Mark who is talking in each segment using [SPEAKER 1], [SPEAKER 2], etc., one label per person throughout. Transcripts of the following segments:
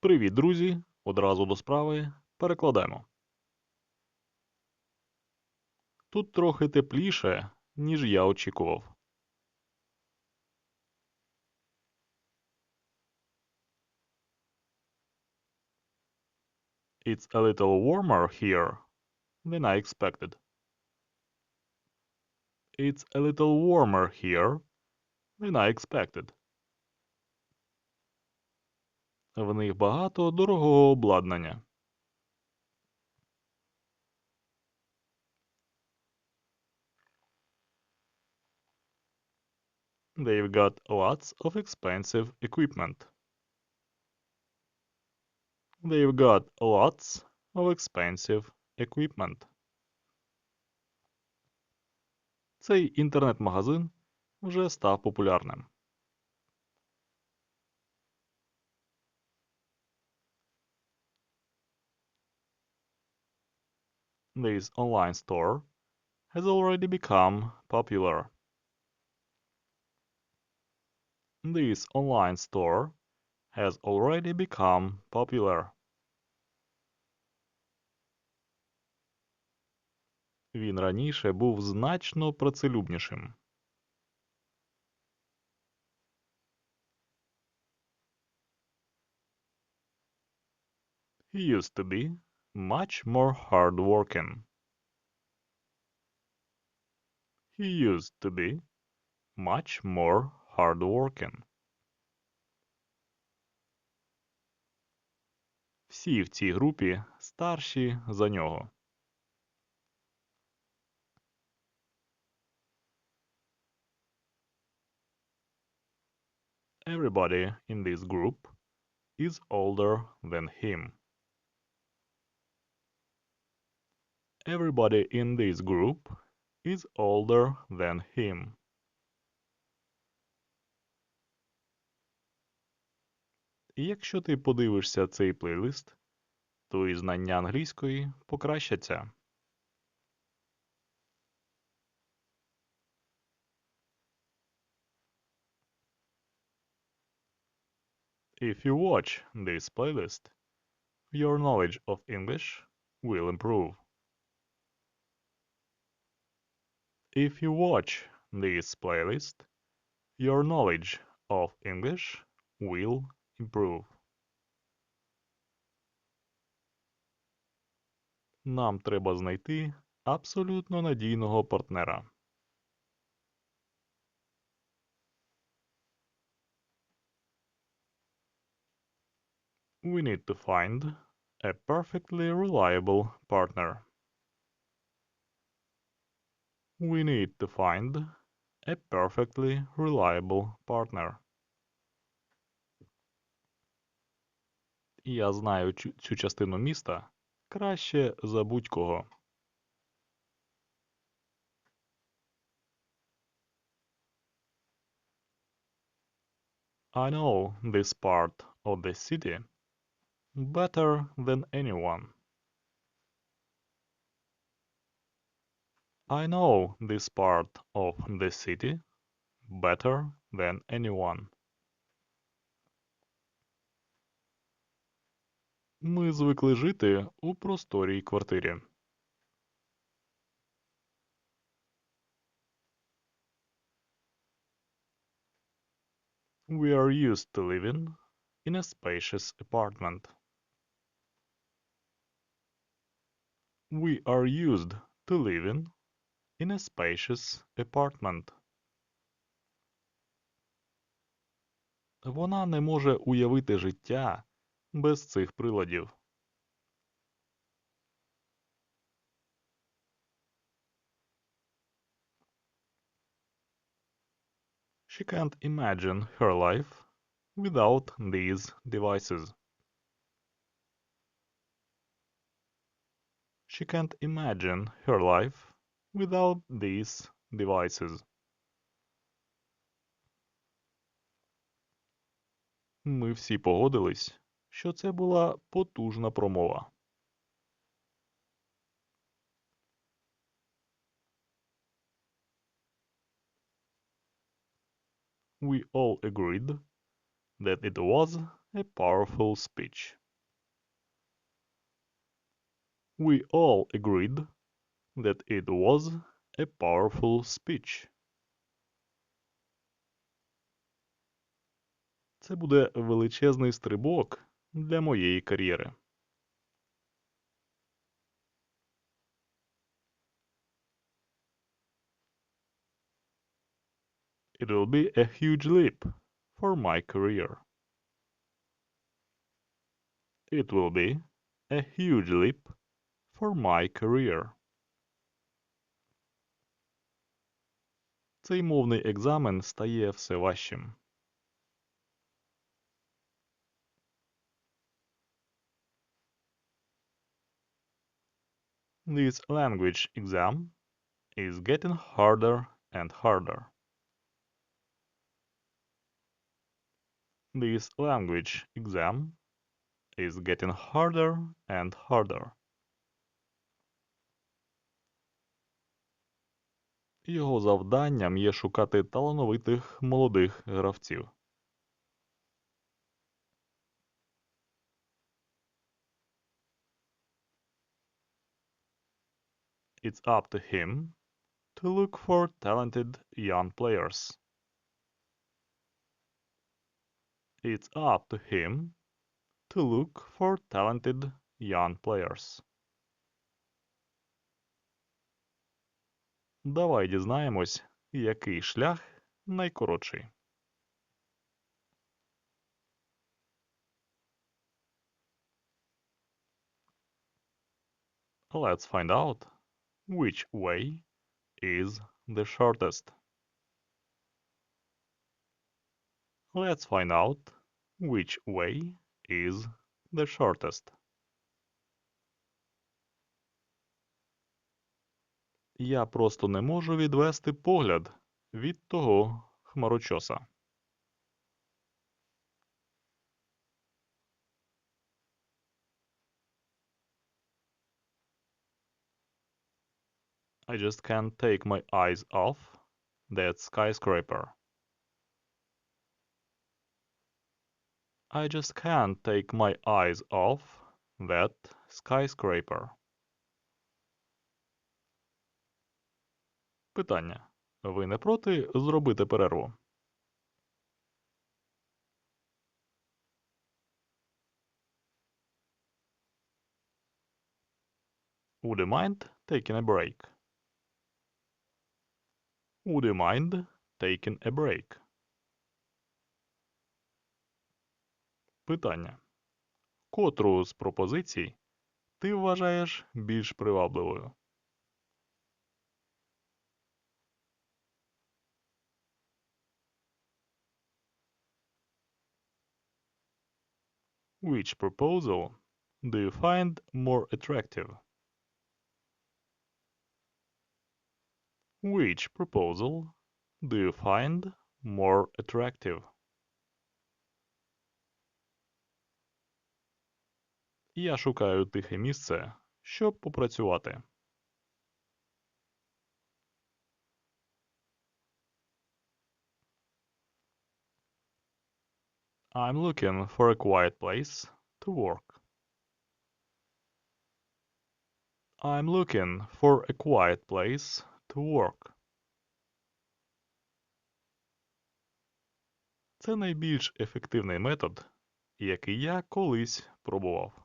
[SPEAKER 1] Привіт, друзі! Одразу до справи перекладаємо. Тут трохи тепліше, ніж я очікував. It's a little warmer here than I expected. It's a little warmer here than I expected. В них багато дорогого обладнання. They've got lots of expensive equipment. They've got lots of expensive equipment. Цей інтернет-магазин вже став популярним. This online store has already become popular. This online store has already become popular. Він раніше був значно працелюбнішим. He used to be much more hardworking. He used to be much more hardworking. Всі в цій групі старші за нього. Everybody in this group is older than him. Everybody in this group is older than him. Якщо ти подивишся цей плейлист, то і знання англійської покращаться. If you watch this playlist, your knowledge of English will improve. If you watch this playlist, your knowledge of English will improve. Нам треба знайти абсолютно надійного партнера. We need to find a perfectly reliable partner. We need to find a perfectly reliable partner. Я знаю цю, цю частину міста краще за будь-кого. I know this part of the city better than anyone. I know this part of the city better than anyone. Ми звикли жити у просторій квартирі. We are used to living in a spacious apartment. We are used to living in a spacious apartment. Вона не може уявити життя без цих приладів. She can't imagine her life without these devices. She can't imagine her life without these devices. Ми всі погодились, що це була потужна промова. We all agreed that it was a powerful speech. We all agreed that it was a powerful speech. Це буде величезний стрибок для моєї кар'єри. It will be a huge leap for my career. It will be a huge leap for my career. Цей мовний екзамен стає все важчим. This language exam is getting harder and harder. This language exam is getting harder and harder. Його завданням є шукати талановитих молодих гравців. It's up to him to look for talented young players. It's up to him to look for talented young players. Давай дізнаємось, який шлях найкоротший. Let's find out which way is the shortest. Let's find out which way is the shortest. Я просто не можу відвести погляд від того хмарочоса. I just can't take my eyes off that skyscraper. I just can't take my eyes off that skyscraper. Питання. Ви не проти зробити перерву? Would you mind taking a break? Would you mind taking a break? Питання. Котру з пропозицій ти вважаєш більш привабливою? Which proposal do you find more attractive? Which proposal do you find more attractive? Я шукаю тихе місце, щоб попрацювати. I'm looking for a quiet place to work. I'm looking for a quiet place to work. Це найбільш ефективний метод, який я колись пробував.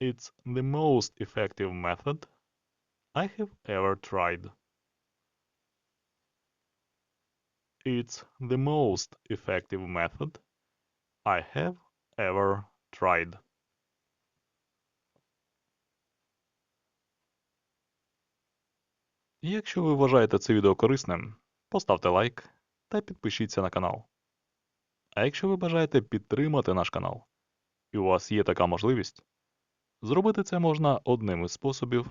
[SPEAKER 1] It's the most effective method I have ever tried. It's the most effective method I have ever tried. Якщо ви вважаєте це відео корисним, поставте лайк та підпишіться на канал. А якщо ви бажаєте підтримати наш канал, і у вас є така можливість, зробити це можна одним із способів,